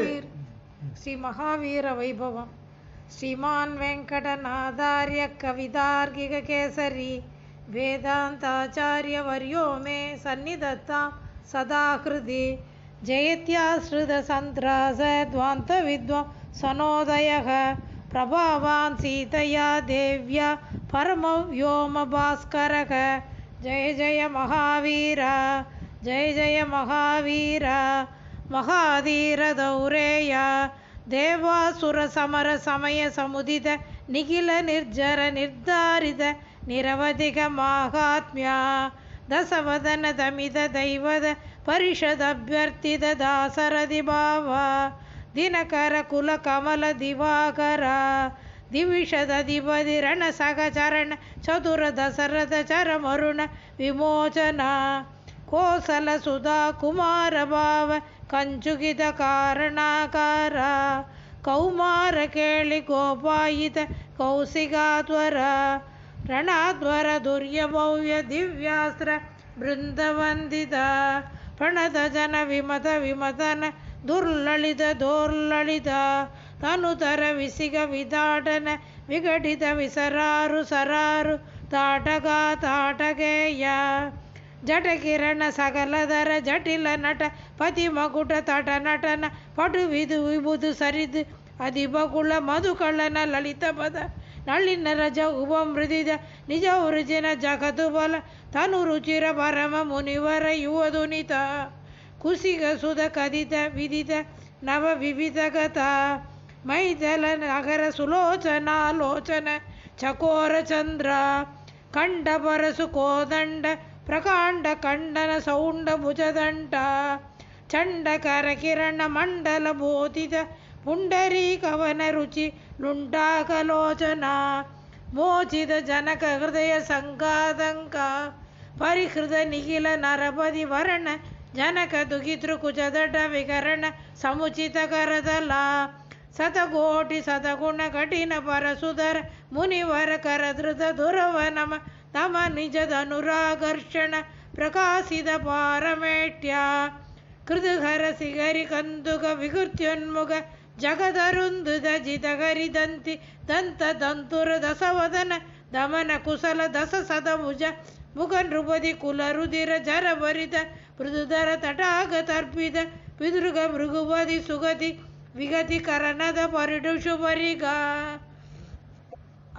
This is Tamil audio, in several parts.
महावीर। श्री महावीर वैभवं श्रीमान् वेङ्कटनाथार्य कवितार्किककेसरी वेदान्ताचार्यवर्यो मे सन्निधत्तां सदा हृदि। जयत्याश्रितसन्त्रासध्वान्तविद्वां सनोदयः। प्रभावान् सीतया देव्या परमव्योमभास्करः जय जय महावीर। जय जय महावीर ಮಹಾಧೀರ ದೌರೇಯ ದೇವಾಸುರ ಸಮರ ಸಮಯ ಸಮುದಿದ, ನಿಖಿಲ ನಿರ್ಜರ ನಿರ್ಧಾರಿತ ನಿರವಧಿಗ ಮಹಾತ್ಮ್ಯ, ದಸವದನ ದಮಿದ ದೈವದ, ಪರಿಷದ ಅಭ್ಯರ್ಥಿದ ದಾಸರದಿ ಭಾವ, ದಿನಕರ ಕುಲ ಕಮಲ ದಿವಾಕರ, ದಿವಿಷದ ಸಹ ಚರಣ ಚತುರ ದಸರದ ಚರಮರುಣ ವಿಮೋಚನ. ಕೋಸಲ ಸುಧಾ ಕುಮಾರ ಭಾವ ಕಂಚುಗಿದ ಕಾರಣಕಾರ. ಕೌಮಾರ ಕೇಳಿ ಗೋಪಾಯಿತ ಕೌಸಿಗಾಧ್ವರ ರಣಾಧ್ವರ ದುರ್ಯಮೌ್ಯ ದಿವ್ಯಾಸ್ತ್ರ ಬೃಂದವಂದಿತ ಪಣದ ಜನ ವಿಮತ ವಿಮತನ ದುರ್ಲಳಿತ ದೋರ್ಲಳಿತ ತನುತರ ವಿಸಿಗ ವಿದಾಟನ ವಿಘಟಿತ ವಿಸರಾರು ಸರಾರು ತಾಟಗ ತಾಟಗೇಯ. ಜಟಕಿರಣ ಸಕಲದರ ಜಟಿಲ ನಟ ಪತಿ ಮಗುಟ ತಟ ನಟನ ಪಟು ವಿದು ವಿಬುದು ಸರಿದು ಅದಿಬಕುಳ ಮಧುಕಳ್ಳನ ಲಲಿತ ಪದ ನಳಿನ ರಜ ಉಪ ಮೃದಿದ ನಿಜ ವೃಜಿನ ಜಗತು ಬಲ ತನು ರುಚಿರ ಪರಮ ಮುನಿವರ ಯುವದುನಿತ ಕುಸಿಗ ಸುಧ ಕದಿತ ವಿದಿತ ನವ ವಿವಿಧ ಗತ ಮೈದಲ ನಗರ ಸುಲೋಚನಾಲೋಚನ ಚಕೋರ ಚಂದ್ರ ಕಂಡ ಪರಸು ಕೋದಂಡ ಪ್ರಕಾಂಡ ಕಂಡನ ಸೌಂಡ ಭುಜದಂಡ ಚಂಡಕರ ಕಿರಣ ಮಂಡಲ ಬೋಧಿತ ಪುಂಡರೀಕವನ ರುಚಿ ಲುಂಡಾಕಲೋಚನ ಮೋಚಿತ ಜನಕ ಹೃದಯ ಸಂಘಾತಂಕ ಪರಿಹೃತ ನಿಖಿಲ ನರಪದಿ ವರ್ಣ ಜನಕ ದುಗಿತೃ ಕುಚದಟ ವಿಕರಣ ಸಮುಚಿತ ಕರದಲ ಸತಕೋಟಿ ಸತಗುಣ ಕಠಿಣ ಪರಸುಧರ ಮುನಿವರ ಕರಧೃತ ದುರವ ನಮ ತಮ ನಿಜದ ಅನುರಾಗರ್ಷಣ ಪ್ರಕಾಶಿತ ಪಾರಮೇಟ್ಯ. ಕೃದುಹರ ಸಿಗರಿ ಕಂದುಕ ವಿಕೃತ್ಯೋನ್ಮುಖ ಜಿದಗರಿ ದಂತಿ ದಂತ ದಂತುರ ದಸವದನ ದಮನ ಕುಸಲ ದಸ ಸದಭುಜ ಮುಖ ನೃಪದಿ ಕುಲ ರುದಿರ ಜರ ಬರಿದ ಮೃದುಧರ ತಟಾಗ ತರ್ಪಿತ ಪಿದುರ್ಗ ಮೃಗುಪದಿ ಸುಗತಿ ವಿಗತಿ ಕರಣದ ಪರಿಡು ಶುಭರಿಗ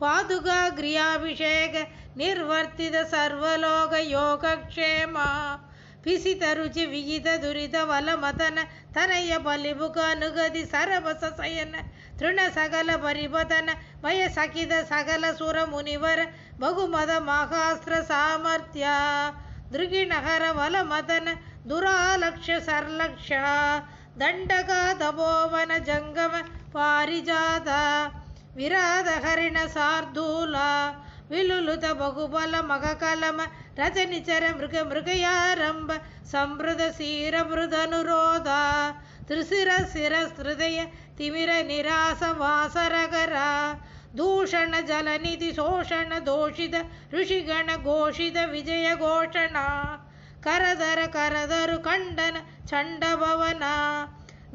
पादुकाग्रियाभिषेक निर्वर्तितसर्वलोकयोगक्षेमा பிசிதருச்சி விகித துரித வலமதன தனைய பலிபுக நுகதி சரபச சயன திருண சகல பரிபதன வய சகித சகல சுர முனிவர் பகுமத மகாஸ்திர சாமர்த்தியா. திருகிநகர வலமதன துராலக்ஷ சர்லக்ஷா. தண்டகா தபோவன ஜங்கம பாரிஜாதா. విరాధహరిణ సార్దూల విలులుత బహుబల మగకలమ రచనిచర మృగ మృగయారంభ సమృద శీరమృదనురోధ ತ್ರಿಸಿರ ಹೃದಯ, ತಿಮಿರ ನಿರಾಸ ವಾಸರಗರ ದೂಷಣ ಜಲನಿಧಿ ಶೋಷಣ ದೋಷಿತ ಋಷಿಗಣ ಘೋಷಿತ ವಿಜಯ ಘೋಷಣ, ಕರದರ ಕರದರು ಖಂಡನ ಚಂಡಭವನ,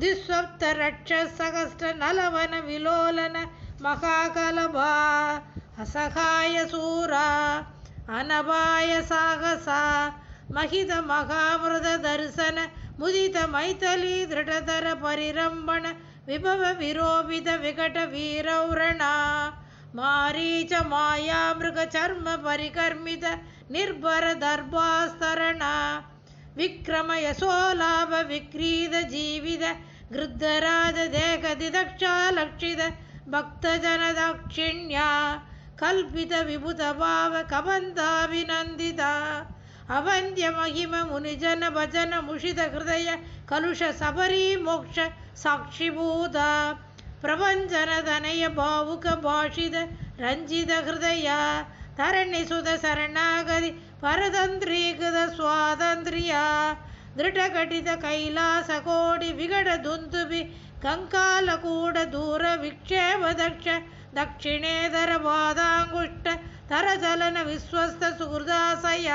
ದಿಸ್ವಪ್ತ ರಕ್ಷ ಸಹಸ್ರ ನಲವನ ವಿಲೋಲನ மகாகலபா அசகாய சூரா அனபாய சாகசா மகித மகாமிருத தரிசன முதித மைத்தலி திருடதர பரிரம்பண விபவ விரோபித விகட வீரௌரணா மாரீச்ச மாயா மிருக சர்ம பரிகர்மித நிர்பர தர்பாஸ்தரணா விக்ரம யசோலாப விக்ரீத ஜீவித கிருத்தராஜ தேகதிதக்ஷா லக்ஷித भक्तजनदाक्षिण्या कल्पितविभुतभावकबन्धाभिनन्दिता अवन्द्यमहिममुनिजनभजनमुषितहृदय कलुषसबरी मोक्ष साक्षिभूता प्रभञ्जनधनय भावुकभाषित रञ्जितहृदया धरणिसुधशरणागति परतन्त्रीकृत स्वातन्त्र्या दृढघटितकैलासकोटिविघटदुन्दुभि ಸಬರಿ ಮೋಕ್ಷ ಸಾಕ್ಷಿಭೂತ ಪ್ರಪಂಚನ ದನಯ ಭಾವುಕ ಭಾಷಿತ ರಂಜಿತ ಹೃದಯ ತರಣಿಸುದ ಶರಣಾಗತಿ ಪರತಂತ್ರೀಕೃತ ಸ್ವಾತಂತ್ರ್ಯ ದೃಢಘಟಿತ ಕೈಲಾಸ ಕೋಟಿ ವಿಗಡ ದುಂದುಬಿ ಕಂಕಾಲ ಕೂಡ ದೂರ ವಿಕ್ಷೇಪ ದಕ್ಷ ದಕ್ಷಿಣೇತರ ಪಾದಾಂಗುಷ್ಟ ತರಚಲನ ವಿಶ್ವಸ್ತ ಸುಹೃದಾಸಯ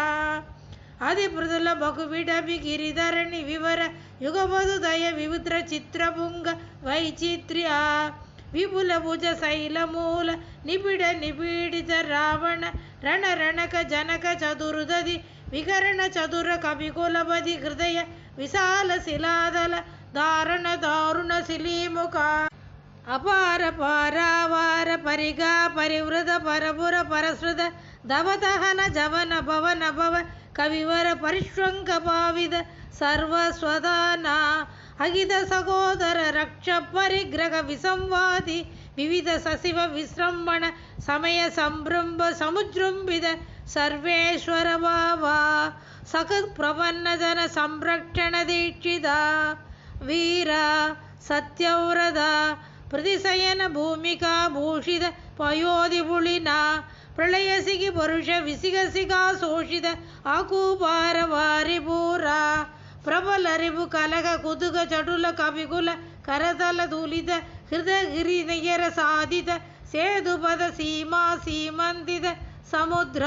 ಅಧಿಮೃದುಲ ಬಹುವಿಡಬಿ ಗಿರಿಧರಣಿ ವಿವರ ಯುಗಮಧುದಯ ವಿವಿತ್ರ ಚಿತ್ರಪುಂಗ ವೈಚಿತ್ರ್ಯ ವಿಪುಲ ಭುಜ ಶೈಲ ಮೂಲ ನಿಬಿಡ ನಿಪೀಡಿತ ರಾವಣ ರಣ ರಣಕ ಜನಕ ಚತುರ್ದದಿ ವಿಕರಣ ಚತುರ ಕವಿಕುಲಪದಿ ಹೃದಯ ವಿಶಾಲ ಶಿಲಾದಲ தாரண தாருண சிலீமுகா. அபார பாராவார பரிகா பரிவிரத பரபுர பரஸ்ருத தவதகன ஜவன பவன பவ கவிவர பரிஷ்வங்க பாவித சர்வஸ்வதானா. அகித சகோதர ரக்ஷ பரிகிரக விசம்வாதி விவித சசிவ விசிரம்மண சமய சம்பிரம்ப சமுஜ்ரும்பித சர்வேஸ்வர பாவா. சகத் பிரபன்னஜன சம்ரக்ஷண தீட்சிதா. ದೀಕ್ಷಿತ ವೀರ ಸತ್ಯವ್ರದ ಪ್ರತಿಸಯನ ಭೂಮಿಕಾ ಭೂಷಿತ ಪಯೋಧಿ ಬುಳಿನ ಪ್ರಳಯಸಿಗಿ ಪರುಷ ವಿಸಿಗಸಿಗ ಶೋಷಿತ ಆಕೂಪಾರ ವಾರಿಪೂರ ಪ್ರಬಲರಿವು ಕಲಗ ಕುದುಗ ಚಟುಲ ಕವಿಗುಲ ಕರತಲ ಧೂಲಿತ ಹೃದಗಿರಿ ನಯರ ಸಾಧಿತ ಸೇದು ಪದ ಸೀಮಾ ಸೀಮಂತಿತ ಸಮುದ್ರ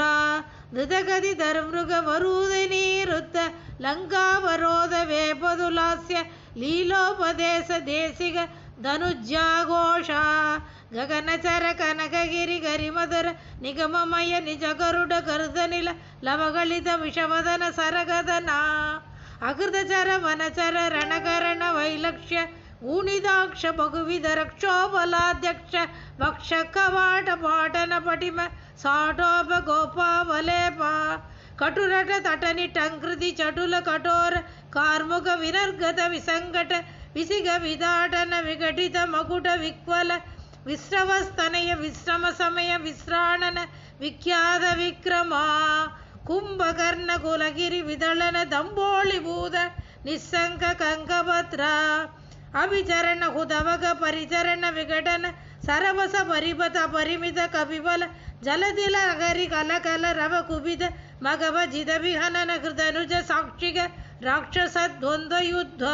ಧೃತಗತಿ ಧರ್ಮೃಗ ವರೂದ ನೀರುತ್ತ ಲಂಕಾವರೋಧ ವೇಪದುಲಾಸ್ಯ ಲೀಲೋಪದೇಶ ದೇಸಿಗ ಧನುಜ್ಜಾಘೋಷ, ಗಗನಚರ ಕನಕಗಿರಿ ಗರಿಮಧುರ ನಿಗಮಮಯ ನಿಜ ಗರುಡ ಗರುದನಿಲ ಲವಗಳಿತ ವಿಷವದನ ಸರಗದನ ಅಕೃತಚರ ವನಚರ ರಣಕರಣ ವೈಲಕ್ಷ್ಯ ಊಣಿದಾಕ್ಷ ಬಹುವಿಧ ರಕ್ಷೋಬಲಾಧ್ಯಕ್ಷ ಭಕ್ಷ ಕವಾಟ ಪಾಟನ ಪಟಿಮ ಸಾಟೋಪ ಗೋಪಾವಲೇಪ, ಕಟುರಟ ತಟನಿ ಟಂಕೃತಿ ಚಟುಲ ಕಠೋರ कार्मुक विनर्गत विसिग विदाटन, विघटित मकुट, विक्वल विश्रम समय विश्राणन, विख्यात विक्रमा, कुंभकर्ण, कुलगिरि, विदळन दम्बोळिभूत निस्सङ्क कङ्कभद्र अभिचरण, हुदवग, परिचरण, विघटन, सरवस परिपत परिमित कपिबल जलदिल अगरी, कलकल, रव कुबिद मगव, जिदभिहनन कृतनुज साक्षिग ರಾಕ್ಷಸ ದ್ವಂದ್ವ ಯುದ್ಧ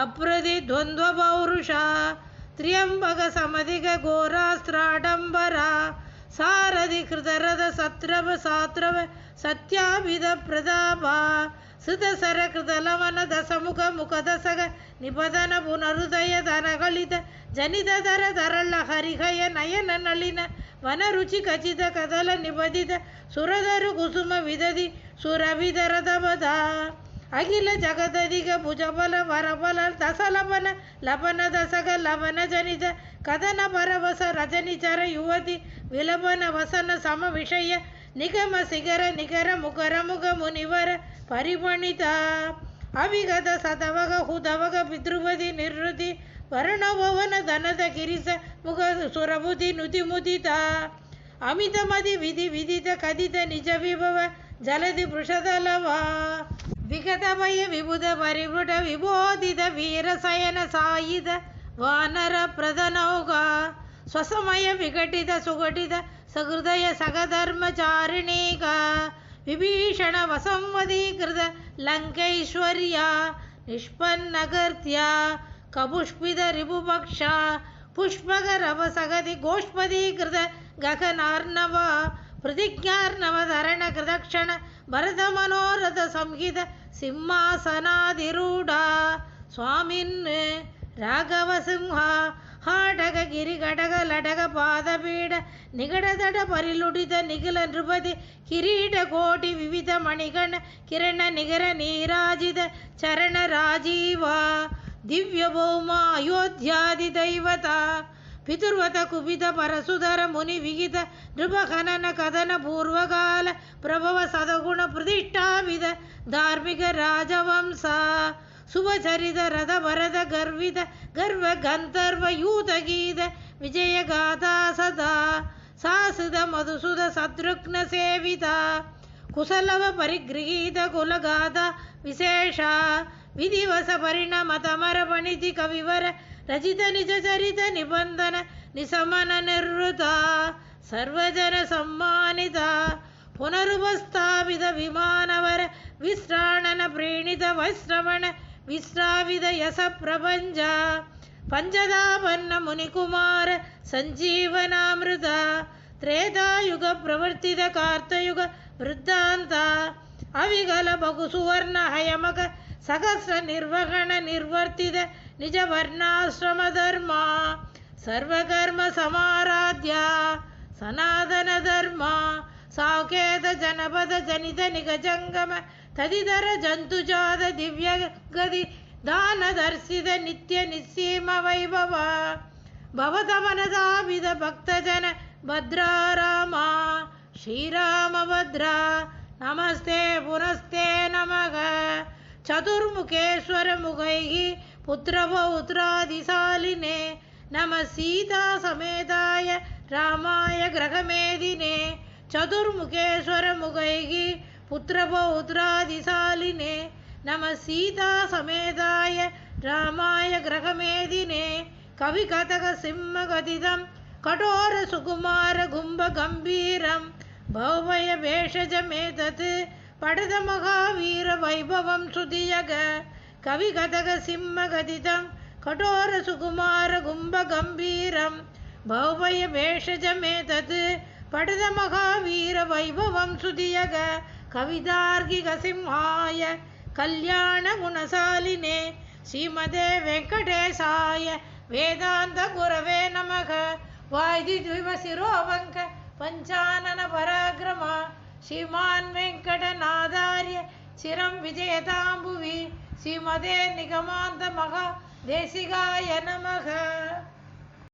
ಅಪ್ರದಿ ದ್ವಂದ್ವ ಪೌರುಷ ತ್ರಿಯಂಬಗ ಸಮಧಿಗ ಘೋರಾಸ್ತ್ರಾಡಂಬರ ಸಾರಧಿ ಕೃತರದ ಸತ್ರವ ಸಾತ್ರವ ಸತ್ಯಾಭಿಧ ಪ್ರತಾಪ ಸುತ ಸರ ಕೃತಲವನ ದಸಮುಖ ಮುಖದಸಗ ನಿಪದನ ಪುನರುದಯ ದನಗಳಿತ ಜನಿತ ದರ ದರಳ ಹರಿಹಯ ನಯನ ನಳಿನ ವನ ರುಚಿ ಖಚಿತ ಕದಲ ನಿಬದಿತ ಸುರದರು ಕುಸುಮ ವಿದದಿ ಸುರವಿದರದ ಬದ ಅಖಿಲ ಜಗದದಿಗ ಭುಜಬಲ ವರಬಲ ದಸಲಪನ ಲಪನ ದಸಗ ಲವನ ಜನಿತ ಕದನ ಪರವಸ ರಜನಿಚರ ಯುವತಿ ವಿಲಪನ ವಸನ ಸಮ ವಿಷಯ ನಿಗಮ ಸಿಗರ ನಿಗರ ಮುಖರ ಮುಖ ಮುನಿವರ ಪರಿಪಣಿತ ಅವಿಗತ ಸದವಗ ಹುದವಗ ಪಿತೃಪದಿ ನಿವೃತ್ತಿ ವರ್ಣಭವನ ಧನದ ಗಿರಿಸ ಮುಖ ಸುರಬುದಿ ನುತಿ ಮುದಿತ ಅಮಿತ ಮದಿ ವಿಧಿ ವಿದಿತ ಕದಿತ ನಿಜ ವಿಭವ ಜಲದಿ ವೃಷದಲವ விகதமய விபுத பரிவட விபோதித வீரசயன சாயித வானர பிரதனௌகா. ஸ்வசமய விகட்டித சுகட்டித சகிருதய சகதர்மச்சாரிணீகா விபீஷண வசம்வதீகிருத லங்கைஸ்வர்யா. நிஷ்பன்னகர்த்தியா கபுஷ்பித ரிபுபக்ஷா. புஷ்பகரவசகதி கோஷ்பதீகிருத गगनार्णवा प्रतिज्ञार्णवधरणकृदक्षण भरतमनोरथसंहित ಪ್ರತಿಜ್ಞಾರ್ಣವ ಧರಣ ಕೃತಕ್ಷಣ ಭರತ ಮನೋರಥ ಸಂಹಿತ ಸಿಂಹಾಸನಾಧಿರೂಢ ಸ್ವಾಮಿನ್ ರಾಘವ ಸಿಂಹ ಹಾಟಗ ಗಿರಿ ಘಟಕ ಲಟಕ ಪಾದಪೀಡ ನಿಗಡದಡ ಪರಿಲುಡಿತ ನಿಖಿಲ ನೃಪತಿ ಕಿರೀಟ ಕೋಟಿ ವಿವಿಧ ಮಣಿಗಣ ಕಿರಣ ನಿಗರ ನೀರಾಜಿತ ಚರಣ ರಾಜೀವ ದಿವ್ಯ ಭೌಮ ಅಯೋಧ್ಯಾದಿ ದೈವತ पितुर्वत कुपित परसुधर मुनि नृपहनन कदन पूर्वकाल प्रभव सदगुण प्रतिष्ठाविद धार्मिक राजवंसा सुभचरित रथ भरत गर्वित गर्व गन्धर्वूत गीध विजयगादा सदा साध मधुसुध शत्रुघ्न सेविता कुशलव परिगृहीत कुलगाधा विशेष विधि परिणमतमरपणि कविवर ರಚಿತ ನಿಜ ಚರಿತ ನಿಬಂಧನ ನಿಸಮನ ನಿರ್ವೃತ ಸರ್ವಜನ ಸಮ್ಮಾನಿತ, ಪುನರುಪಸ್ಥಾಪಿತ ವಿಮಾನವರ ವಿಶ್ರಾಣನ ಪ್ರೀಣಿತ ವಶ್ರವಣ ವಿಶ್ರಾವಿದ ಯಸ ಪ್ರಪಂಚ ಪಂಚದಾಪನ್ನ ಮುನಿಕುಮಾರ ಸಂಜೀವನಾಮೃತ, ತ್ರೇತಾಯುಗ ಪ್ರವರ್ತಿತ ಕಾರ್ತಯುಗ ವೃದ್ಧಾಂತ, ಅವಿಗಲ ಬಗುಸುವರ್ಣ ಹಯಮಕ सहस्रनिर्वहणनिर्वर्तित निजवर्णाश्रमधर्मा सर्वकर्मसमाराध्या सनातनधर्मा साकेतजनपदजनितनिगजङ्गम निजङ्गम तदिधर जन्तुजात दिव्यगदि दानर्शित नित्यनिसीमवैभव भवतमनधाविधक्तजन श्रीरामभद्रा नमस्ते पुनस्ते नमः। चतुर्मुखेश्वरमुखैः पुत्रपौत्रादिशालिने नमः सीतासमेताय रामाय ग्रहमेदिने चतुर्मुखेश्वरमुखैः पुत्रपौत्रादिशालिने नमः सीतासमेताय रामाय ग्रहमेदिने படத மகாவீர வைபவம் சுதியக. கவிகதக சிம்மகதிதம் கடோர சுகுமார கும்ப கம்பீரம் பௌபய பேஷஜமே தத் படத மகாவீர வைபவம் சுதியக. கவிதார்கிக சிம்ஹாய கல்யாண குணசாலினே. ஸ்ரீமதே வெங்கடேசாய வேதாந்த குரவே நமக. வாய்தி துவசிரோவங்க பஞ்சானன பராக்கிரமா श्रीमान् वेङ्कटनादार्य चिरं विजयताम्बुवि श्रीमदे निगमान्तमहादेशिकाय नमः